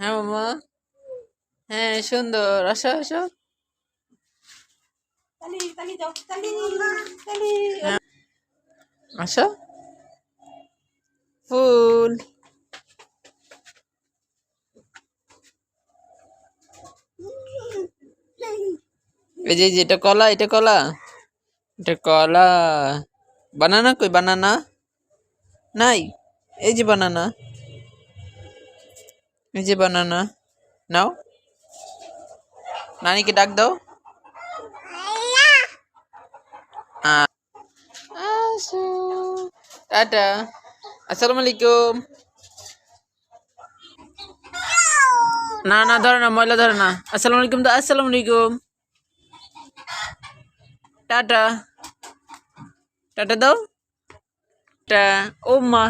হ্যাঁ মামা। হ্যাঁ সুন্দর। আসো আসো। তালি আসো। ফুল। এই যে, এটা কলা এটা কলা। এটা কলা। বানানা কই? বানানা? নাই। এই যে, banana. এই যে বানানা নাও নানিকে ডাক দাও আ- আসো টাটা আসসালামু আলাইকুম না না ধরে না ময়লা ধরে না আসসালামু আলাইকুম তো আসসালামু আলাইকুম টাটা টাটা দাও টা ও মা